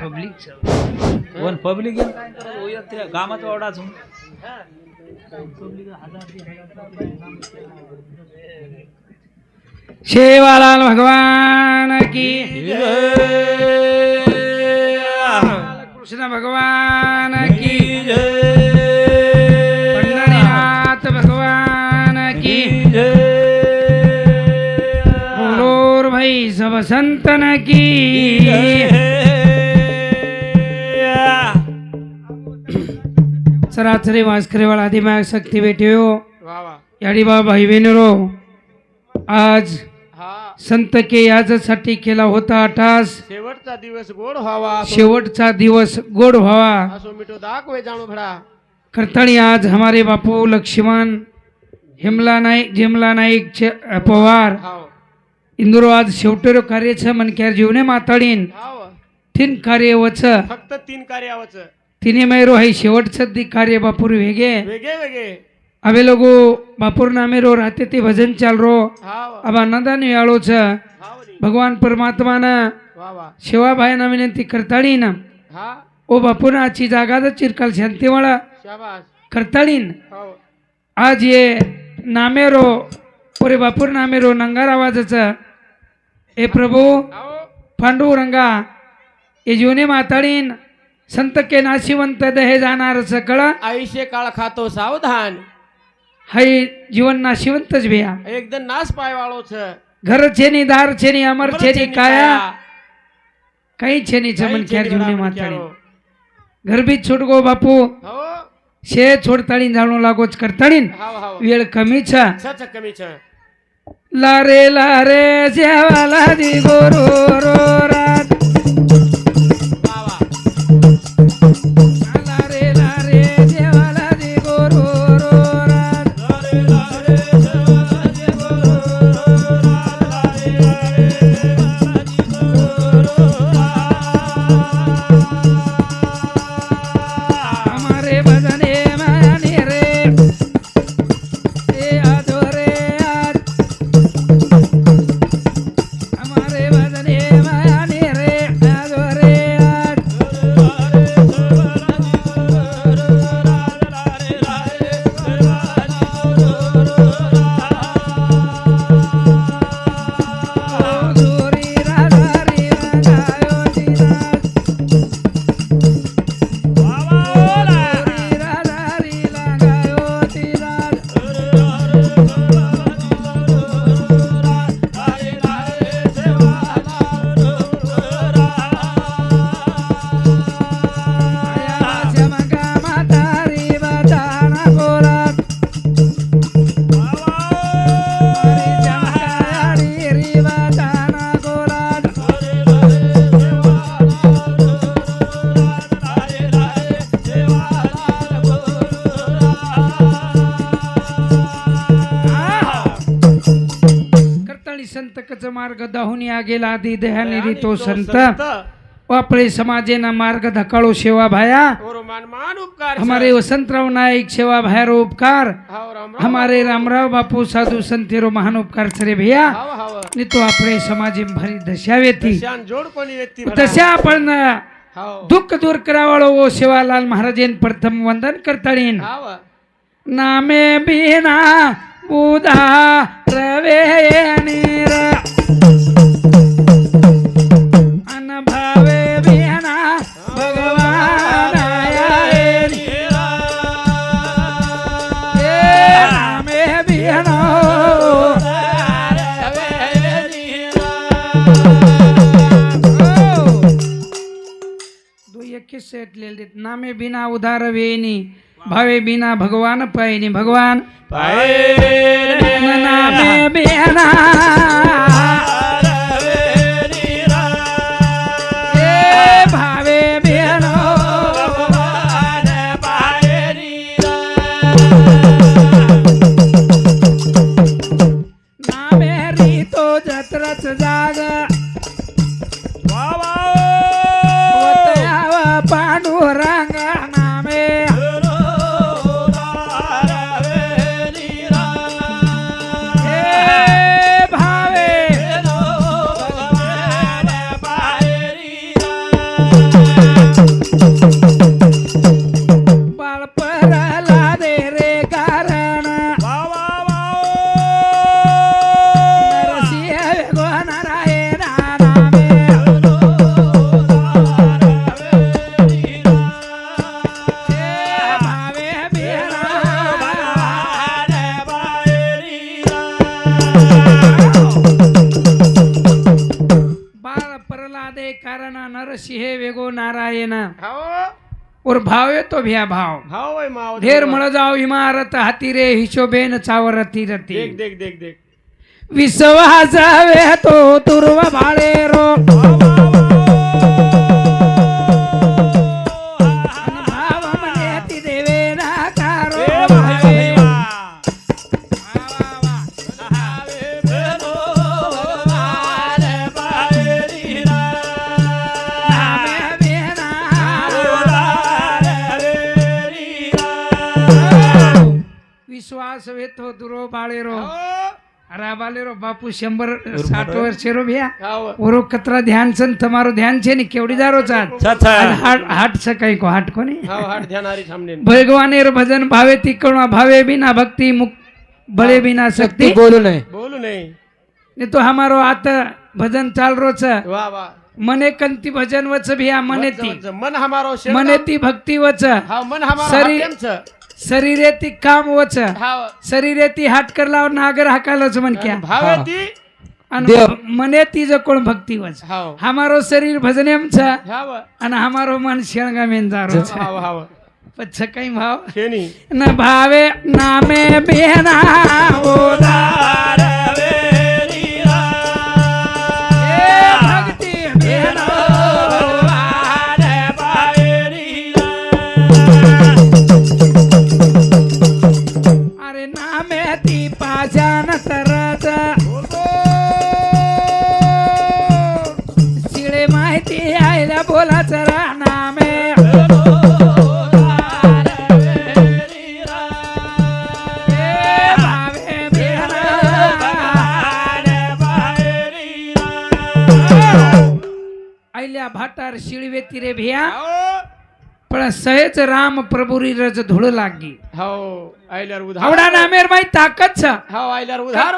Public one public कामाचा असून शेवालाल भगवान की कृष्ण भगवान सब संतन की। आदिमाग शक्ती भेटियो याडी बा भाई बहिणीरो आज हा. संत के याजसाठी केला होता अटास शेवटचा दिवस गोड व्हावा शेवटचा दिवस गोड व्हावा। असो मिठो दाखवे जाणू भडा करताळी आज हमारे बापू लक्ष्मण हेमला नाईक जेमला नाईक चे- पवार हाव इंदुरो आज शेवटेरो कार्यचं मनक्यार जीवने माताडीन. तीन कार्य वच फक्त तीन कार्यावच. तिने मैरो है शेवटचं दी कार्य बापूर वेगे. वेगळे वेगळे अबे लोगो बापूर नामे रो राहते ते भजन चाल रो. अब अन्नदान याळो छ नी. भगवान परमात्मानं वा वा. शिवाभाईना विनंती करताळीन हा. ओ बापून आजची जागा तर चिरकाल शांतीवाळा करताळीन आज ये नामेरो पुरे बापूर नामेरो नंगार आवाजाचं. ए प्रभू पांडुरंगा ये जीवने माताडीन संत के नाशिवंत दहे जाणार सकळ. आयुष्य काळ खातो सावधान. हाय जीवन नाशिवंतच भ्या एकदम नाश पाय वाळो छ घर छेनी दार छेनी अमर छेनी काया. काही छेनी चमन बडा माताडीन. मनक्यारो. घर बी छोट गो बापू. हो. शे छोडताळीन जाणू लागोच करताळीन वेळ कमी छ कमी छ लारे लारे जेवाला दी गोरो रो रात संत मार्ग दाहुनी आगेला आधी देहानी रितो संत। वापळे समाजेना मार्ग धकाळो सेवा भाया। उपकार. हमारे वसंतराव नाईक सेवा भायारो उपकार। हाव राम राम। हमारे रामराव बापू साधू संतेरो महान उपकार सरे भैया। नि तो आपले समाजे भारी दशावेती शान जोड दो एक सेट ले लेत नामे बिना उधार वेनी भावे बिना भगवान पायनी. भगवान नामे बिना. तो भ्या भाव. माव ढेर मळ जाव इमारत हाती रे हिशोबेन चावरती रती. देख देख देख देख. विश्वासावे तो तुर्व भाळे रो बापू शंभर साठ वर्ष रो भिया. ओरो कतरा ध्यान सन तमारो ध्यान छे ने केवड़ी दारो चा हाट हाट को हाट को भगवान एर भजन भावे तिकड़ा भावे बिना भक्ति मुक्त बड़े बिना शक्ति बोलो नहीं बोलो नहीं ये तो हमारो आत भजन चाल रो चा मने कंती भजन वच भिया मने ती. मन हमारो मने ती भक्ति वच. हाँ मन हमारो शरीरे ती काम वच. भाव. शरीरे ती हाटकर लाव नागर हाकालच म्हणक्या. भाव हा. ती. मने ती जो कोण भक्ती वच. हाव हमारो शरीर भजनेमचा. हाव आणि हमारो मन शेळगा मेंदारो हाव हाव पच्छ काही भाव. शेणी न भावे नामे बेना उदार सहेज राम प्रभुरी रज धुळ लागी. हो आयल्यावर नामेर माई ताकत उधार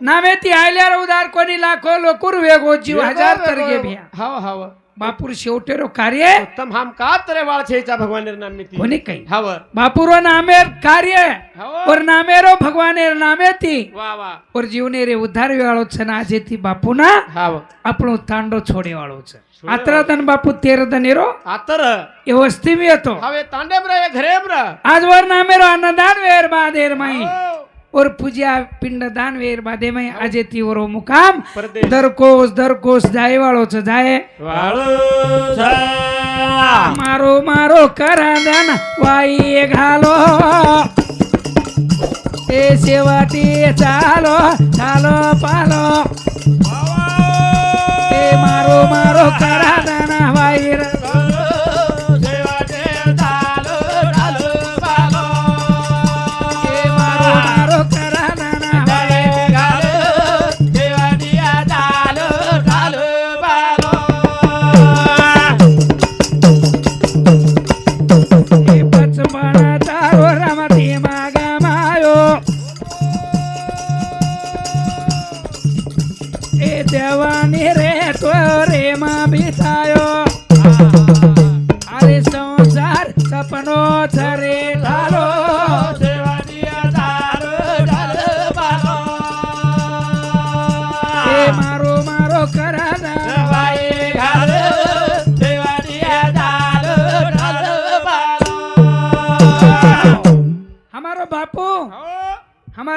नामे ती आयल्यावर उधार कोणी लाखो लोकुर वेगो जीव हजार तरगे भ्या. हो हो. బాపూరు షెవటేరో కార్యే తమ హం కాతరే వాళ చేచా భగవాన్ నామేతి కొనే కై హవ బాపూరో నామేర్ కార్యే ઓર નામેરો ભગવાન એર નામેતી વાહ વાહ ઓર જીવને રે ઉદ્ધારવી વાળો છે ને આજેથી બાપુના હાવ આપણો તાંડો છોડે વાળો છે આતરાતન બાપુ તેર દનેરો આતર એ વસ્તી મી હતો હવે તાંડેમ રે ઘરેમ રે આજ વર નામેરો આનંદાન વેર બાદેર માઈ और पूजा पिंडदान वेर बाधेमय आजे तीवरो मुकाम। दरकोस दरकोस जाय वाळोच जाय। मारो मारो करा दान वाई घालो। ते शेवटी चालो चालो पालो। ते मारो मारो करा दाना वाई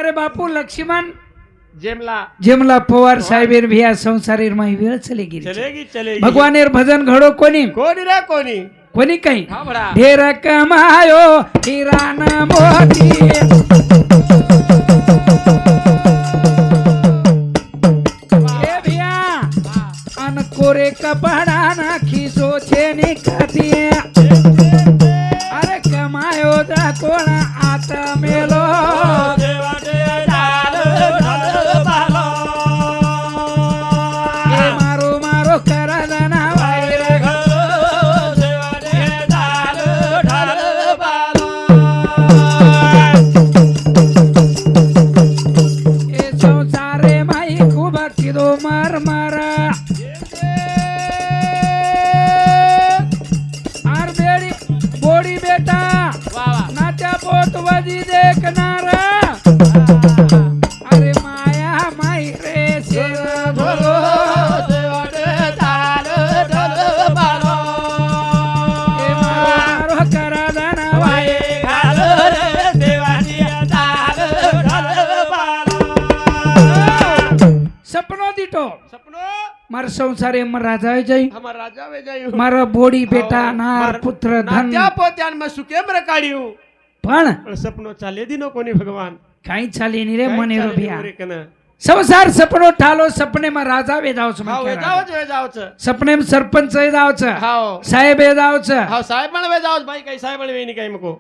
અમારે બાપુ લક્ષ્મણ જેમલા જેમલા પવાર સાહેબ ભી આ સંસારીરમાં વેળ ચલી ગઈ ભગવાન ભજન ઘડો કોની? કોની રા કોની? કોની કઈ? ઢેર કમાયો હીરાના મોતી. કપડા નાખી છે ને કાઢીએ સપનો દીઠો સપનો મારો સંસાર એમ રાજા જઈ અમાર રાજાવે જાયું મારો બોડી બેટા હાવ, નાર માર- પુત્ર ધન નાત્યા પોત્યાનમાં શું કેમ રકાડ્યું પણ પણ સપનો ચાલે દીનો કોની ભગવાન કાંઈ ચાલી નહીં રે કાંઈ મને ચાલે રૂપિયા નહીં રે કને. સંસાર સપનો ઠાલો સપનેમાં રાજા વેદાવ છે હાવ, વેજાવ છે વેજાવ છે સપનેમ સરપંચ વેદાવ છે હાવ સાહેબ વેદાવ છે હાવ સાહેબ પણ વેજાવ છે ભાઈ કઈ સાહેબ પણ વેની કઈ મૂકો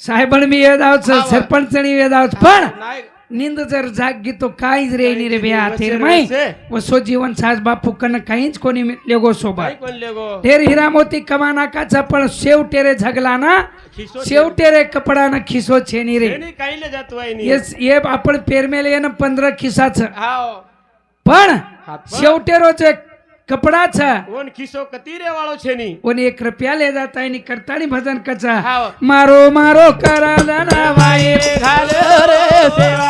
સાહેબણમી વેદાવ છે હાવ. સરપંચણી વેદાવ છે પણ నింద జరు జాగ్గితో కాయిజ్ రేని రే బే ఆతిరమై వసో జీవన్ సాస్ బాపు కన కైంజ్ కోని लेगो सोबत हिरा मोती कमाना का चपळ शेव टेरे झगलाना शेव टेरे कपडा कपडाना खिसो छेनी रे काहीले जातो येस ये आपण पेरमेले ना 15 खिसाच पण शेवटेरो जे कपडा छ ओन खिसो कतीरे वाळो छेनी ओन एक रुपया ले जाता नि करता नी भजन कचा मारो मारो करा ना वाई घाल सेवा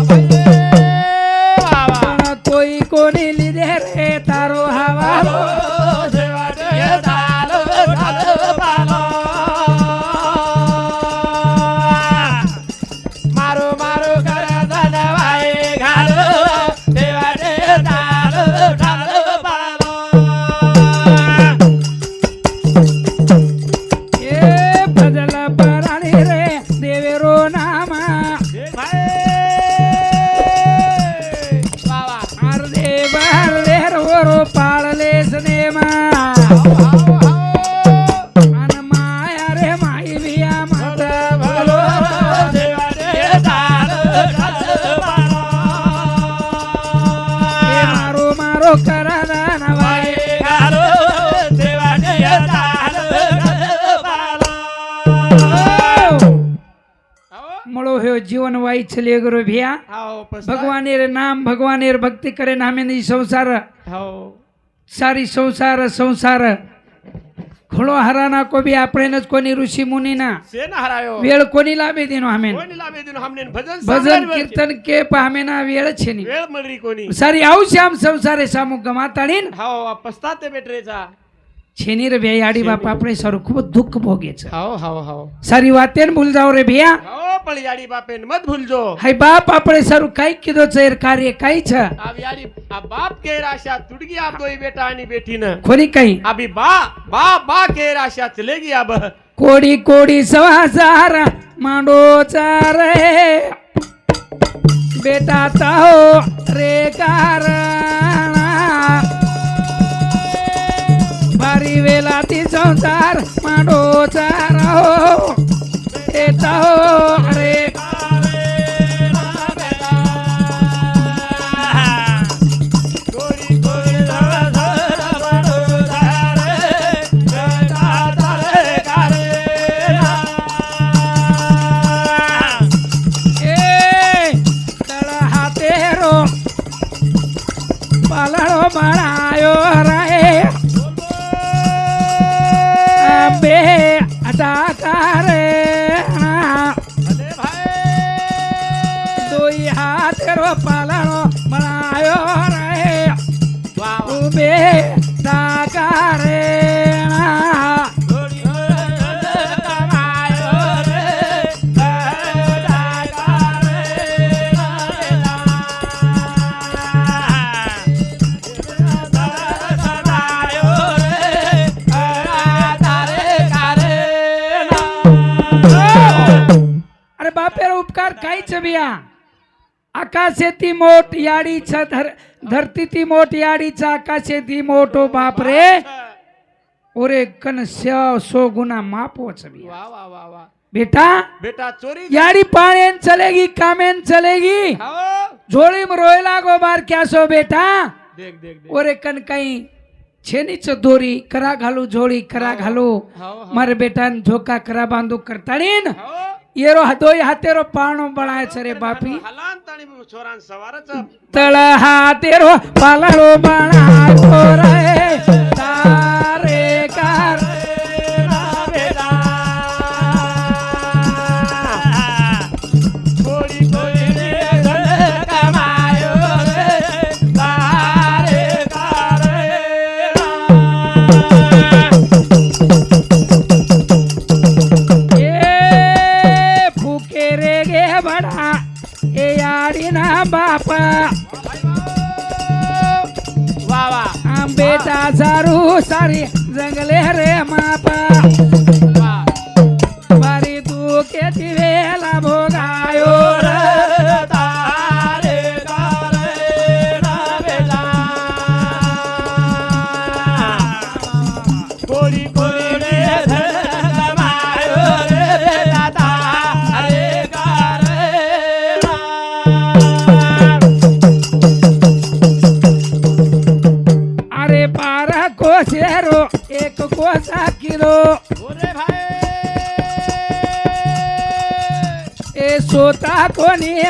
હ્યો જીવન વાઈ છલે ગુરુ ભિયા ભગવાનેર નામ ભગવાનેર ભક્તિ કરે નામે ની સંસાર સારી સંસાર સંસાર ઘણો હરાના કો બી આપણે જ કોની ઋષિ મુનિના વેળ કોની લાવી દેનો આમે ભજન કીર્તન કે પામેના વેળ છે ની વેળ મળરી કોની સારી આવશે આમ સંસારે સામુ ગમાતાડીન હાઓ આ પસ્તાતે બેટરે જા છેની રે બે આડી બાપ આપણે સારું ખૂબ દુઃખ ભોગે છે હાઓ હાઓ હાઓ સારી વાત એને ભૂલ જાઓ રે ભૈયા પળિયાડી બાપે મત ભૂલજો હાય બાપ આપણે સારું કઈ કીધો છે કાર્ય કઈ છે આવ્યાડી આ બાપ કે રાશા તૂટગી આપ દોઈ બેટા આની બેઠીને ખોરી કઈ આબી બા બા બા કે રાશા ચલેગી આબ કોડી કોડી સવા સારા માંડો ચારે બેટા તાહો રે કારણા ભારી વેલાથી સંસાર માંડો ચારો એ તાહો અરે करूया. आकाशे ती मोठ याडीचा धर धरती ती मोठ याडीचा आकाशे ती मोठो बाप रे ओरे कन सो गुना मापो वचवी वा वा वा वा. बेटा बेटा चोरी याडी पाळेन चलेगी कामेन चलेगी. हो. झोळी रोयला गो बार क्या सो बेटा ओरे कन काही छेनीच दोरी करा घालू झोळी करा हो, घालू. हो, मार बेटान झोका करा बांधू करताळीन. येरो हदोय हातेरो पाणो बळायचरे बापी. तळ हा तेरो पालाळो बळा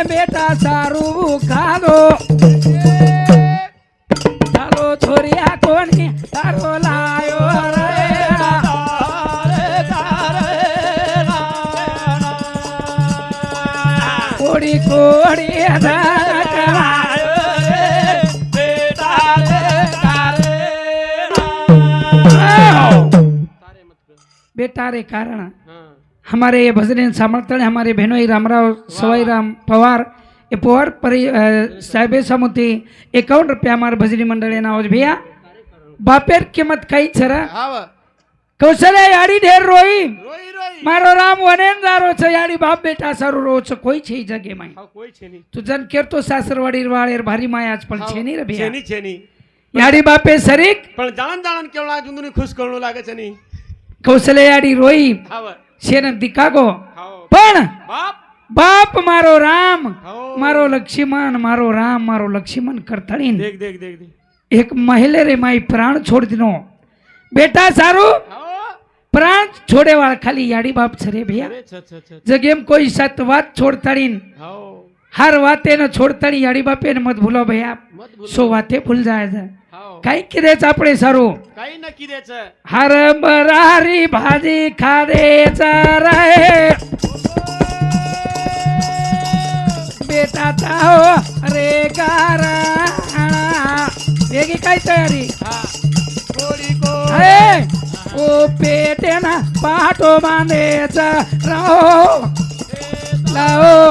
कोणी बेटा सारू खालो चालो छोरिया कोणी सारो लायो रे तारे तारे ना कोडी कोडी धनकरा बेटा रे कारण हमारे ये भजन सामर्थ्य हमारे बहनोई रामराव सवाई राम पवार ये पवार परि अ, साहेबे समुती एकावन्न रुपया हमारे भजनी मंडळ नाव भैया बापेर किंमत काही छरा કૌશલ્ય યાડી ઢેર રોઈ મારો રામ વનેન્દારો છે યાડી બાપ બેટા સારું રો છે કોઈ છે ઈ જગ્યામાં કોઈ છે નહીં તું જન કેરતો સાસરવાડી વાળેર ભારી માયા જ પણ છે નહીં રે છે ભૈયા નહીં છે નહીં યાડી બાપે સરીક પણ જાણ જાણ કેવળ આ જુંદુની ખુશ કરણું લાગે છે નહીં કૌશલ્ય યાડી રોઈ દીકાગો હાવ પણ બાપ. મારો રામ મારો લક્ષ્મણ મારો રામ મારો લક્ષ્મણ દેખ એક મહિલે રે માઈ પ્રાણ છોડી દીનો બેટા સારું? પ્રાણ છોડે વાળ ખાલી યાડી બાપ છે રે ભૈયા. જગેમ કોઈ સત વાત છોડતાડીન હાર વાતે ને છોડતાડી યાડી બાપે ને મત ભૂલો ભૈયા. સો વાતે ભૂલ જાય છે. काही किरेच आपले सारू? काही ना किरेच. हर मरारी भाजी खादेचा रे बेताचा हो रे गारा. वेगळी काय तयारी? ओ पेटे ना पाठो बांधेचा राहो. लाओ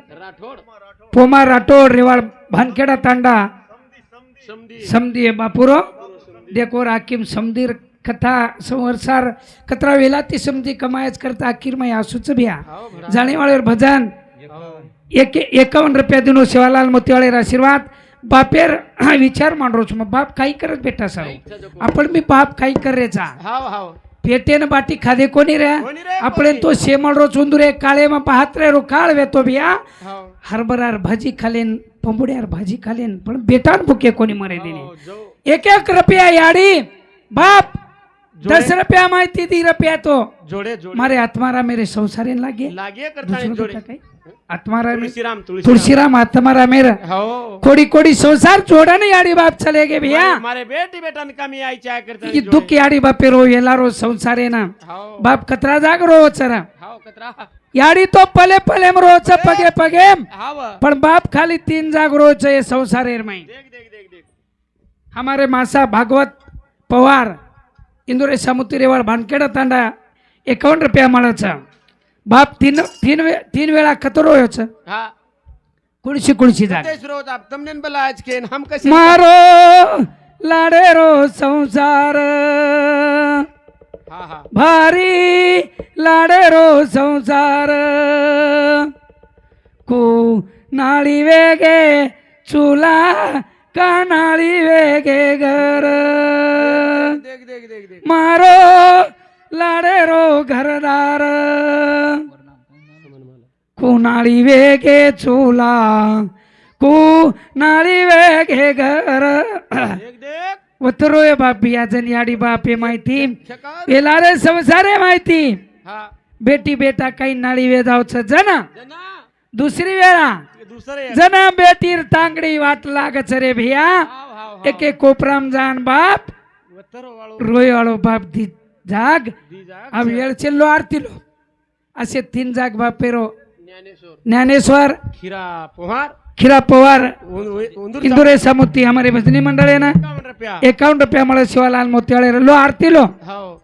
पोमा राठोड रेवाळ भानखेडा तांडा समदी बापुरो देखोर आकिम समदीर कथा संवर्सार कतरा वेला ती समधी कमायच करता अखिरमय असूच भिया जाणीवाळेवर भजन एक एकावन्न रुपया दिनो शिवालाल मोतीवाळेर आशीर्वाद बापेर विचार मांडरोच मग बाप काही करत बेटा सर आपण मी बाप काही करेचा पेटेन बाटी खादे कोणी रे आपण तो शेमळ रोच उंदुरे काळे मग पाहत रे रो काळ वेतो बिया હરભરાર ભાજી ખાલીન પંબુડિયાર ભાજી ખાલીન પણ બેટાન ભૂકે કોની મરે દીને? એક એક રૂપિયા યાડી બાપ દસ રૂપિયા માં દી રૂપિયા તો. જોડે મારે આત્મારા મેરે સંસારે લાગે. લાગે કરતા જોડે. आत्माराम तुलसीराम आत्माराम है. हो. कोडी कोडी संसार छोड़ा नहीं आड़ी बाप चले गए भैया. मारे बेटी बेटा कमी आईची आकडे ये दुःख आड़ी बापे रो ये लारो संसार है. ना हो. बाप कतरा जाग रो चरा. हो, यारी याडी तो पले पलेम रोच पगे पगे. पर पण बाप खाली तीन जाग रो हे संसार है माई. देख देख देख हमारे मासा भागवत पवार इंदुरे सामुतीरेवाड भानकेडा तांडा एकावन्न रुपया माळाचा. बाप तीन तीन वे तीन वेळा कतरो छ हाँ. कुणशी कुणशी जाग तेज रोज आप तुमने बोला आज के हम कैसे मारो लाडेरो संसार. हाँ हाँ. भारी लाडेरो संसार. को नाळी वेगे चुला का नाळी वेगे घर. देख देख देख देख मारो लाडेरो घरदार. कुणाळी वेगे चुला कु नाळी वेगे घर. देख देख. वतरोय बापी याजन याडी बापे माहिती. शकाल येलारे संसारे माहिती. बेटी बेटा काही नाळी वेदावच जन. जना. दुसरी वेळा। जन बेटीर तांगडी वाट लागच रे भिया. एक एक कोपराम जान बाप. वतरो वाळो. बाप दी जाग. आ वेळ चिल्लो आरतीलो. असे तीन जाग बापेरो ज्ञानेश्वर। खीरा पोहार खिरा पवार इंदुरे समुती हमारे भजनी मंडळ आहे ना एकावन्न रुपया मला शिवालाल मोत्याळे लो आरतीलो हाव